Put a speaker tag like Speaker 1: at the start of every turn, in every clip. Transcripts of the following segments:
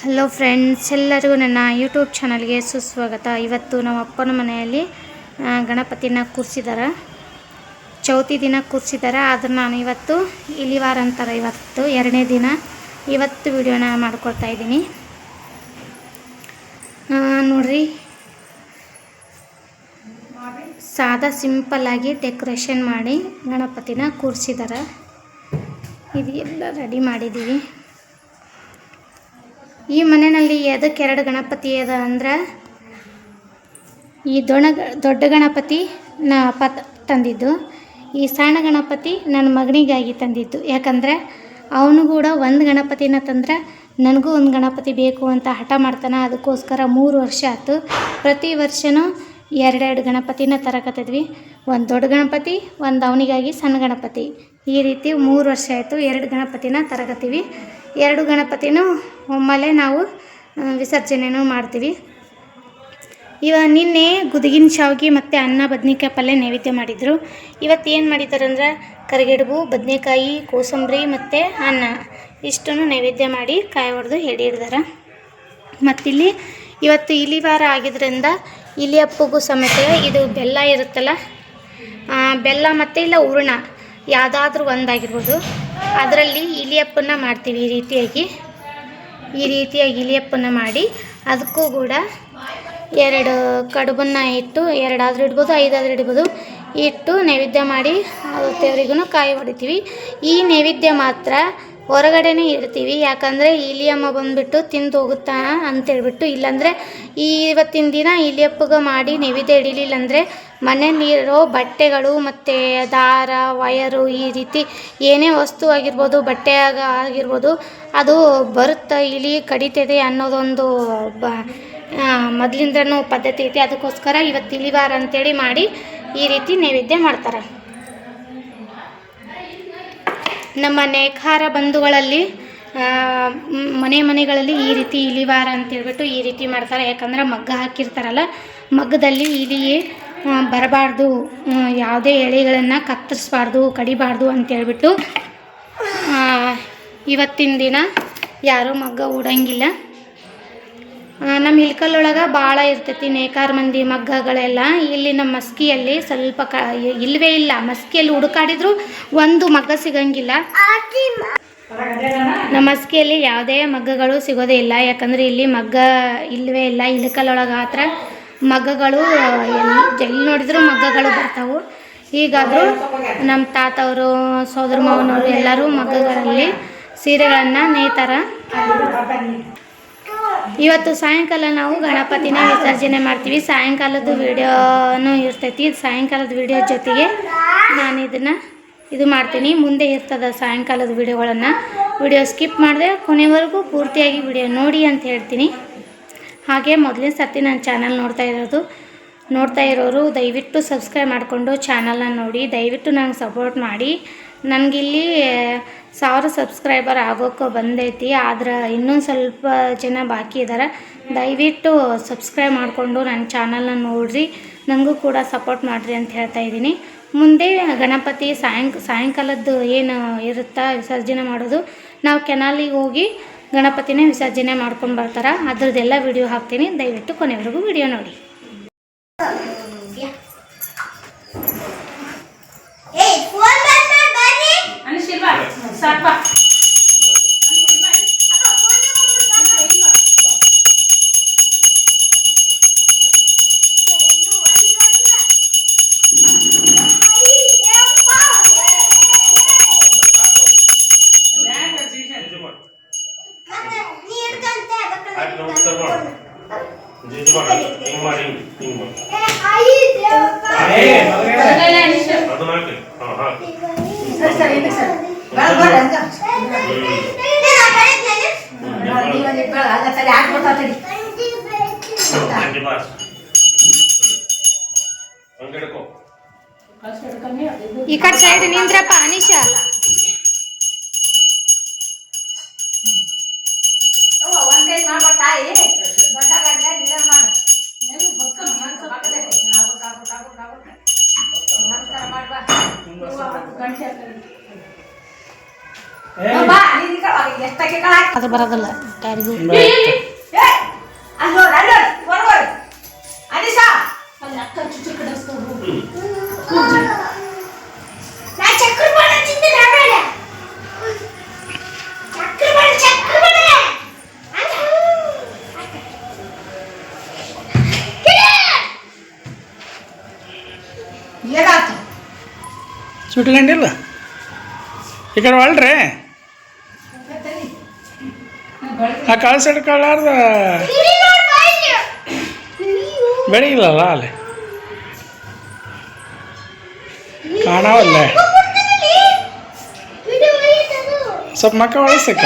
Speaker 1: Hello friends ಎಲ್ಲರಿಗೂ ನನ್ನ YouTube ಚಾನಲ್ಗೆ ಸುಸ್ವಾಗತ. ಇವತ್ತು ನಮ್ಮ ಅಪ್ಪನ ಮನೆಯಲ್ಲಿ ಗಣಪತಿನ ಕೂರಿಸಿದ್ದಾರೆ ಚೌತಿ ದಿನ ಕೂರಿಸಿದ್ದಾರೆ ಆದರೆ ನಾನು ಇವತ್ತು ಇಲಿವಾರ ಅಂತಾರೆ ಇವತ್ತು, ಎರಡನೇ ದಿನ ಇವತ್ತು ವಿಡಿಯೋನ ಮಾಡ್ಕೊಳ್ತಾ ಇದ್ದೀನಿ. ನೋಡ್ರಿ. ಸಾದಾ ಸಿಂಪಲ್ಲಾಗಿ ಡೆಕೋರೇಷನ್ ಮಾಡಿ ಗಣಪತಿನ ಕೂರಿಸಿದ್ದಾರೆ ಇದು ಎಲ್ಲ ರೆಡಿ ಮಾಡಿದ್ದೀವಿ ಈ ಮನೆಯಲ್ಲಿ ಎದಕ್ಕೆ ಎರಡು ಗಣಪತಿ ಅದ ಅಂದ್ರೆ ಈ ದೊಣ ದೊಡ್ಡ ಗಣಪತಿ ನಾ ಅಪ್ಪ ತಂದಿದ್ದು, ಈ ಸಣ್ಣ ಗಣಪತಿ ನನ್ನ ಮಗನಿಗಾಗಿ ತಂದಿದ್ದು. ಯಾಕಂದರೆ ಅವನು ಕೂಡ ಒಂದು ಗಣಪತಿನ ತಂದ್ರೆ ನನಗೂ ಒಂದು ಗಣಪತಿ ಬೇಕು ಅಂತ ಹಠ ಮಾಡ್ತಾನೆ. ಅದಕ್ಕೋಸ್ಕರ ಮೂರು ವರ್ಷ ಆಯ್ತು. ಪ್ರತಿ ವರ್ಷವೂ ಎರಡೆರಡು ಗಣಪತಿನ ತರಕತ್ತಿದ್ವಿ. ಒಂದು ದೊಡ್ಡ ಗಣಪತಿ, ಒಂದು ಅವನಿಗಾಗಿ ಸಣ್ಣ ಗಣಪತಿ. ಈ ರೀತಿ ಮೂರು ವರ್ಷ ಆಯಿತು ಎರಡು ಗಣಪತಿನ ತರಕತ್ತೀವಿ. ಎರಡು ಗಣಪತಿನೂ ಒಮ್ಮೆಲೆ ನಾವು ವಿಸರ್ಜನೆಯೂ ಮಾಡ್ತೀವಿ. ಇವ ನಿನ್ನೆ ಗುದಗಿನ ಶಾವಿಗೆ ಮತ್ತು ಅನ್ನ ಬದನೆಕಾಯಿ ಪಲ್ಯ ನೈವೇದ್ಯ ಮಾಡಿದರು. ಇವತ್ತು ಏನು ಮಾಡಿದ್ದಾರೆ ಅಂದ್ರೆ ಕರಿಗಡುಬು, ಬದನೆಕಾಯಿ, ಕೋಸಂಬರಿ ಮತ್ತು ಅನ್ನ. ಇಷ್ಟನ್ನು ನೈವೇದ್ಯ ಮಾಡಿ ಕಾಯಿ ಹೊಡೆದು ಎಡೆ ಮತ್ತಿಲ್ಲಿ ಇವತ್ತು ಇಲಿ ವಾರ ಆಗಿದ್ದರಿಂದ ಇಲಿ ಅಪ್ಪಗೂ ಸಮೇತ ಇದು ಬೆಲ್ಲ ಇರುತ್ತಲ್ಲ ಬೆಲ್ಲ ಮತ್ತು ಇಲ್ಲ ಹೂರ್ಣ, ಯಾವುದಾದ್ರೂ ಒಂದಾಗಿರ್ಬೋದು. ಅದರಲ್ಲಿ ಇಲಿ ಹಪ್ಪನ್ನ ಮಾಡ್ತೀವಿ ಈ ರೀತಿಯಾಗಿ. ಈ ರೀತಿಯಾಗಿ ಇಲಿಯಪ್ಪನ ಮಾಡಿ ಅದಕ್ಕೂ ಕೂಡ ಎರಡು ಕಡುಬನ್ನು ಇಟ್ಟು, ಎರಡಾದರೂ ಇಡ್ಬೋದು, ಐದಾದರೂ ಇಡ್ಬೋದು, ಇಟ್ಟು ನೈವೇದ್ಯ ಮಾಡಿ ದೇವರಿಗೂ ಕಾಯಿ ಹೊಡಿತೀವಿ. ಈ ನೈವೇದ್ಯ ಮಾತ್ರ ಹೊರಗಡೆನೇ ಇಡ್ತೀವಿ. ಯಾಕಂದರೆ ಇಲಿಯಮ್ಮ ಬಂದುಬಿಟ್ಟು ತಿಂದು ಹೋಗುತ್ತಾ ಅಂತೇಳ್ಬಿಟ್ಟು ಇಲ್ಲಾಂದರೆ ಈ ಇವತ್ತಿನ ದಿನ ಇಲಿಯಪ್ಪಗೆ ಮಾಡಿ ನೈವೇದ್ಯ ಹಿಡಿಲಿಲ್ಲ ಅಂದರೆ ಮನೆಯಲ್ಲಿರೋ ಬಟ್ಟೆಗಳು ಮತ್ತು ದಾರ, ವಯರು ಈ ರೀತಿ ಏನೇ ವಸ್ತು ಆಗಿರ್ಬೋದು, ಬಟ್ಟೆ ಆಗ ಆಗಿರ್ಬೋದು, ಅದು ಬರುತ್ತೆ ಇಲಿ ಕಡಿತದೆ ಅನ್ನೋದೊಂದು ಬ ಮೊದಲಿಂದನೂ ಪದ್ಧತಿ ಐತಿ. ಅದಕ್ಕೋಸ್ಕರ ಇವತ್ತು ಇಲಿವಾರ ಅಂತೇಳಿ ಮಾಡಿ ಈ ರೀತಿ ನೈವೇದ್ಯ ಮಾಡ್ತಾರೆ. ನಮ್ಮ ನೇಕಾರ ಬಂಧುಗಳಲ್ಲಿ ಮನೆ ಮನೆಗಳಲ್ಲಿ ಈ ರೀತಿ ಇಲಿವಾರ ಅಂತ ಹೇಳ್ಬಿಟ್ಟು ಈ ರೀತಿ ಮಾಡ್ತಾರೆ. ಯಾಕಂದ್ರೆ ಮಗ್ಗ ಹಾಕಿರ್ತಾರಲ್ಲ, ಮಗ್ಗದಲ್ಲಿ ಇಲಿ ಬರಬಾರ್ದು ಆ, ಯಾವುದೇ ಎಳೆಗಳನ್ನು ಕತ್ತರಿಸ್ಬಾರ್ದು ಕಡಿಬಾರ್ದು ಅಂತೇಳ್ಬಿಟ್ಟು ಆ, ಇವತ್ತಿನ ದಿನ ಯಾರೂ ಮಗ್ಗ ಉಡಂಗಿಲ್ಲ ಆ, ನಮ್ಮ ಇಲ್ಕಲ್ಲೊಳಗೆ ಭಾಳ ಇರ್ತೈತಿ ನೇಕಾರ ಮಂದಿ ಮಗ್ಗಗಳೆಲ್ಲ. ಇಲ್ಲಿ ನಮ್ಮ ಮಸ್ಕಿಯಲ್ಲಿ ಸ್ವಲ್ಪ ಕ ಇಲ್ಲವೇ ಇಲ್ಲ. ಮಸ್ಕಿಯಲ್ಲಿ ಹುಡುಕಾಡಿದ್ರು ಒಂದು ಮಗ್ಗ ಸಿಗಂಗಿಲ್ಲ. ನಮ್ಮ ಮಸ್ಕಿಯಲ್ಲಿ ಯಾವುದೇ ಮಗ್ಗಗಳು ಸಿಗೋದೇ ಇಲ್ಲ. ಯಾಕಂದರೆ ಇಲ್ಲಿ ಮಗ್ಗ ಇಲ್ಲವೇ ಇಲ್ಲ ಇಲ್ಕಲ್ಲೊಳಗೆ ಮಾತ್ರ. ಮಗ್ಗಗಳು ಎಲ್ಲಿ ನೋಡಿದ್ರು ಮಗ್ಗಗಳು ಬರ್ತಾವು. ಹೀಗಾದರೂ ನಮ್ಮ ತಾತವರು, ಸೋದರ ಮಾವನವರು ಎಲ್ಲರೂ ಮಗ್ಗಗಳಲ್ಲಿ ಸೀರೆಗಳನ್ನು ನೇಯ್ತಾರೆ ಇವತ್ತು ಸಾಯಂಕಾಲ ನಾವು ಗಣಪತಿನ ವಿಸರ್ಜನೆ ಮಾಡ್ತೀವಿ. ಸಾಯಂಕಾಲದ ವಿಡಿಯೋನು ಇರ್ತೈತಿ. ಸಾಯಂಕಾಲದ ವಿಡಿಯೋ ಜೊತೆಗೆ ನಾನು ಇದನ್ನು ಇದು ಮಾಡ್ತೀನಿ. ಮುಂದೆ ಇರ್ತದ ಸಾಯಂಕಾಲದ ವಿಡಿಯೋಗಳನ್ನು. ವಿಡಿಯೋ ಸ್ಕಿಪ್ ಮಾಡಿದೆ ಕೊನೆವರೆಗೂ ಪೂರ್ತಿಯಾಗಿ ವಿಡಿಯೋ ನೋಡಿ ಅಂತ ಹೇಳ್ತೀನಿ. ಹಾಗೆ ಮೊದಲಿನ ಸರ್ತಿ ನನ್ನ ಚಾನಲ್ ನೋಡ್ತಾ ಇರೋದು, ನೋಡ್ತಾ ಇರೋರು ದಯವಿಟ್ಟು ಸಬ್ಸ್ಕ್ರೈಬ್ ಮಾಡಿಕೊಂಡು ಚಾನಲ್ನ ನೋಡಿ, ದಯವಿಟ್ಟು ನಂಗೆ ಸಪೋರ್ಟ್ ಮಾಡಿ. ನನಗಿಲ್ಲಿ ಸಾವಿರ ಸಬ್ಸ್ಕ್ರೈಬರ್ ಆಗೋಕ್ಕೂ ಬಂದೈತಿ, ಆದ್ರೆ ಇನ್ನೂ ಸ್ವಲ್ಪ ಜನ ಬಾಕಿ ಇದ್ದಾರೆ ದಯವಿಟ್ಟು ಸಬ್ಸ್ಕ್ರೈಬ್ ಮಾಡಿಕೊಂಡು ನನ್ನ ಚಾನಲ್ನ ನೋಡಿರಿ ನನಗೂ ಕೂಡ ಸಪೋರ್ಟ್ ಮಾಡಿರಿ ಅಂತ ಹೇಳ್ತಾ ಇದ್ದೀನಿ. ಮುಂದೆ ಗಣಪತಿ ಸಾಯಂಕ, ಸಾಯಂಕಾಲದ್ದು ಏನು ಇರುತ್ತಾ ವಿಸರ್ಜನೆ ಮಾಡೋದು, ನಾವು ಕೆನಾಲಿಗೆ ಹೋಗಿ ಗಣಪತಿನ ವಿಸರ್ಜನೆ ಮಾಡ್ಕೊಂಡು ಬರ್ತಾರೆ. ಅದ್ರದ್ದೆಲ್ಲ ವಿಡಿಯೋ ಹಾಕ್ತೀನಿ. ದಯವಿಟ್ಟು ಕೊನೆವರೆಗೂ ವಿಡಿಯೋ ನೋಡಿ.
Speaker 2: ಜೀಜಿ ಮಾಡು ಹಿಂಗ್ ಮಾಡಿ ಹಿಂಗ್ ಮಾಡಿ
Speaker 3: ಅದನ್ನೆಲ್ಲ ಅನಿಶ್
Speaker 2: ಅದನ್ನ ಹಾಕಿ ಹಾ ಹಾಕಿ
Speaker 4: ಸರಿ ಸರಿ ಇದು ಸರಿ ಬೇಡ ಬೇಡ ಹಂಗ ನೀವು ಅಲ್ಲಿ ಬೇಡ ಅಲ್ಲ ತಲೆ ಹಾಕ್ಬಿಡ್ತಾ ತಡಿ
Speaker 2: ಹಂಗೆ ಬಾಸ್ ಹಂಗೆ ಹಿಡ್ಕೊ
Speaker 1: ಈ ಕಡೆ ಸೈಡ್ ನಿಂದ್ರಪ್ಪ ಅನಿಶಾ
Speaker 5: ಚಕ್ರ ಬಾಣ
Speaker 6: ಏನಾಯ್ತು?
Speaker 4: ಸುಟ್ಕೊಂಡಿಲ್ಲ. ಈ ಕಡೆ ಒಳ್ರಿ ಆ ಕಾಳು ಕಾಳಾರ್ದ ಬೆಳಗಿಲ್ಲಲ್ಲ ಅಲ್ಲಿ? ಕಾಣವಲ್ಲೇ? ಸ್ವಲ್ಪ ಮಕ್ಕ ಒಳಸಕ್ಕ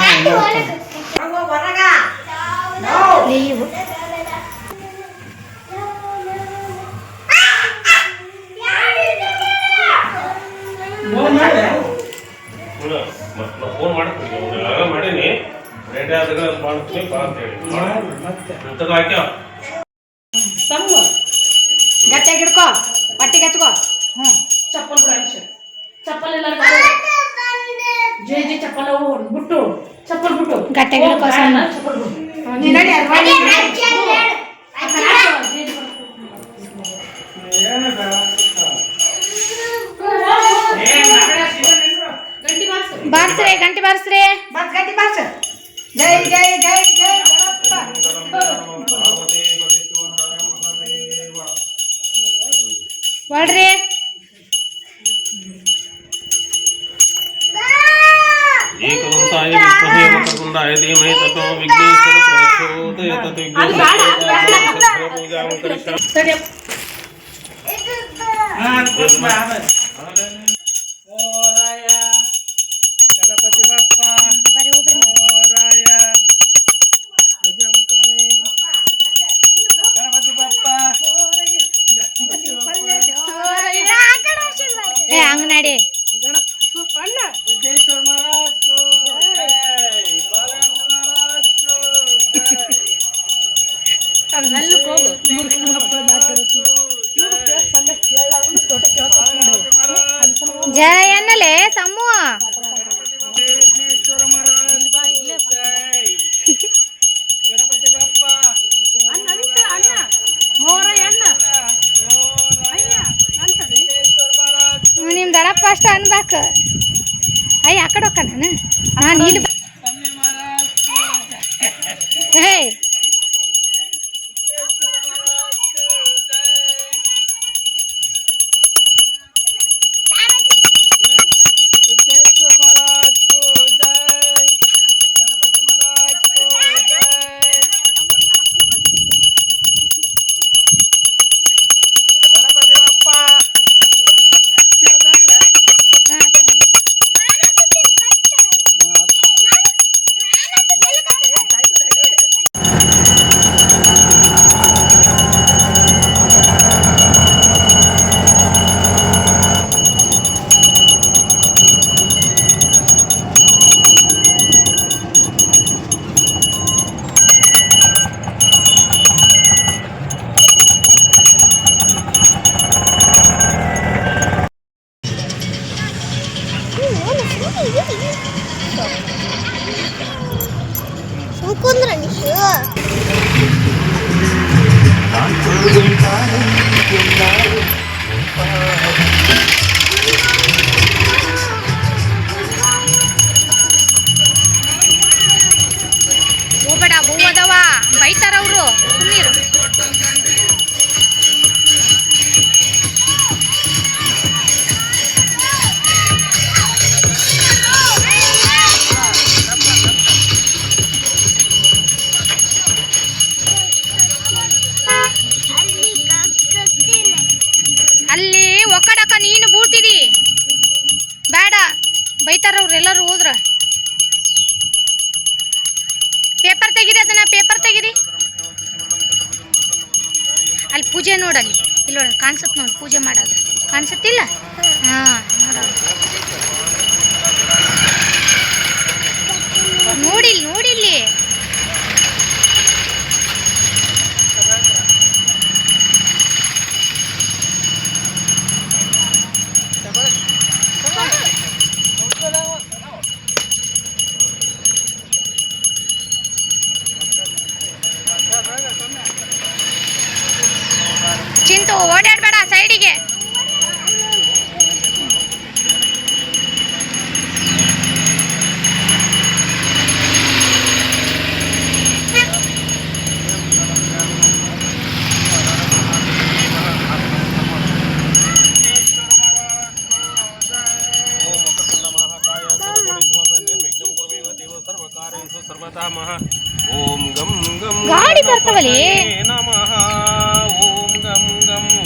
Speaker 2: ಹೇಳಿ.
Speaker 4: ಮತ್ತೆ?
Speaker 2: ಸೈಲೆಂಟ್ ಮಾಡ್ತಾನೆ
Speaker 3: ಸಂಗ
Speaker 6: ಗಟ್ಟಿಯಾಗಿ ಹಿಡ್ಕೋ. ಪಟ್ಟಿಗೆ ಹಚ್ಕೋ ಹ್ಞೂ
Speaker 3: ಚಪ್ಪಲ್ ಕೂಡ ಚಪ್ಪಲ್ ಎಲ್ಲ ಜೆ ಚಪ್ಪಲ ಬಿಟ್ಟು ಚಪ್ಪಲ್ ಬಿಟ್ಟು.
Speaker 5: ಗಟ್ಟಾಗಿ
Speaker 3: ಕೋಸ ಚಪ್ಪಲ್ ಬಿಡು
Speaker 6: ನೀ ನಡಿ ಅಲ್ಲಿ ಬಾ, ನೀ ನಡಿ.
Speaker 3: ಆ ಕಡೆ ಹಾಕು, ಜೆ ಜೆ ಬರ್ಕೊ.
Speaker 4: ಏನು
Speaker 3: ಗಂಟಿ ಬಾರ್ಸು.
Speaker 5: ಬಾರ್ಸ್ರಿ ಗಂಟೆ ಬಾರ್ಸ್ರಿ.
Speaker 6: ಮತ್ತ್ ಗಟ್ಟಿ ಬಾರ್ಸು. ಜೈ ಜೈ ಜೈ ಜೈ ಗಣಪ.
Speaker 2: ಪಾರ್ವತಿ
Speaker 5: ಬರೀ ಹೋಗ್ರಿ
Speaker 4: ಓರಾಯ ಗಜಮುಖರೇ ಗಣಪತಿ ಬಪ್ಪ ಗಣಪತಿ ಬಪ್ಪ
Speaker 5: ಏ ಅಂಗನಡಿ ಅನ್ಬೇಕು ಅಯ್ಯ ಆ ಕಡೆ ಹೋಗ ನಾನು ನಾನು ಇಲ್ಲಿ ಹೇ ಒಕ್ಕಡಕ ನೀನು ಬೂಟಿದಿ ಬೇಡ ಬೈತಾರ ಅವ್ರೆಲ್ಲರೂ ಹೋದ್ರ. ಪೇಪರ್ ತೆಗಿರಿ, ಅದನ್ನ ಪೇಪರ್ ತೆಗಿರಿ. ಅಲ್ಲಿ ಪೂಜೆ ನೋಡಲ್ಲಿ. ಇಲ್ಲ ನೋಡಿ ಕಾಣಿಸುತ್ತೆ ನೋಡಿ, ಪೂಜೆ ಮಾಡೋದು
Speaker 2: ಕಾಣಿಸುತ್ತಿಲ್ಲ? ಹಾಂ ನೋಡಿಲ್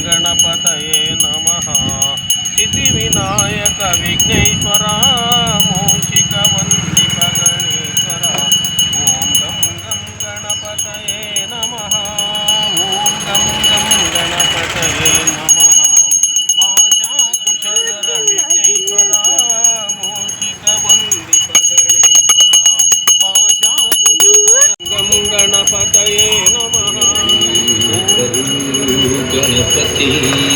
Speaker 7: గణపతయే నమ. సిద్ధి వినాయక విఘ్నేశ్వరా. Thank you.